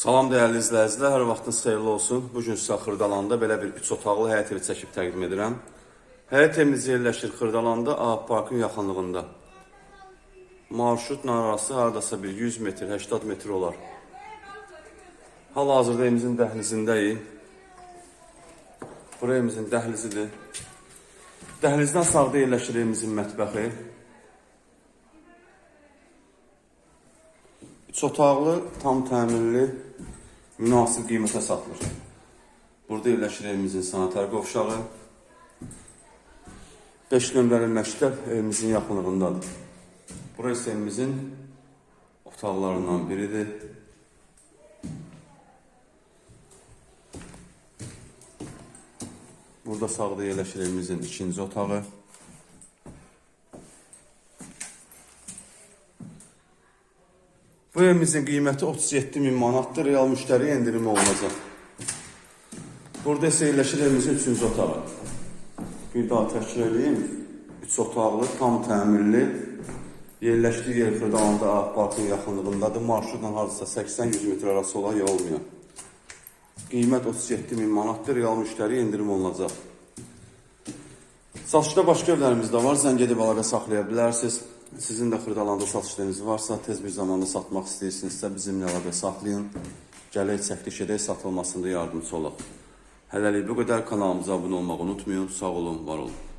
Salam dəyərli izləyicilər, hər vaxtınız xeyirli olsun. Bu gün sizə Xırdalanda belə bir 3 otaqlı həyət evi çəkib təqdim edirəm. Həyət evimiz yerləşir Xırdalanda A parkın yaxınlığında. Marşrutla arası hardasa bir 100 metr, 80 metr olar. Hal-hazırda evimizin dəhlizindəyik. Bura evimizin dəhlizidir. Dəhlizdən sağda yerləşir evimizin mətbəxi. Üç otaqlı, tam təmirli, münasib qiymətə satılır. Burada yerləşir evimizin sanitar qovşağı. 5 nömrəli məktəb evimizin yaxınlığındadır. Burası evimizin otaqlarından biridir. Burada sağda yerləşir evimizin ikinci otağı. Bu evimizin qiyməti 37 min manatdır. Real müştəriyə endirim olunacaq. Burada isə yerləşir evimizin üçüncü otağı. Bir daha təkrar edeyim. Üç otaqlı, tam təmirli. Yerləşdiyi yer Xırdalanda A parkın yaxınlığındadır. Marşrutla hardasa 80-100 metr arası olan yol olmuyor. Qiymət 37 min manatdır. Real müştəriyə endirim olunacaq. Satışda başqa evlərimiz də var. Zəng edib əlaqə saxlaya bilərsiniz. Sizin də Xırdalanda satışlarınız varsa, tez bir zamanda satmaq istəyirsinizsə bizimlə əlaqə saxlayın. Gələk çəkiliş edək, satılmasında yardımcı olaq. Hələlik bu qədər kanalımıza abunə olmağı unutmayın. Sağ olun, var olun.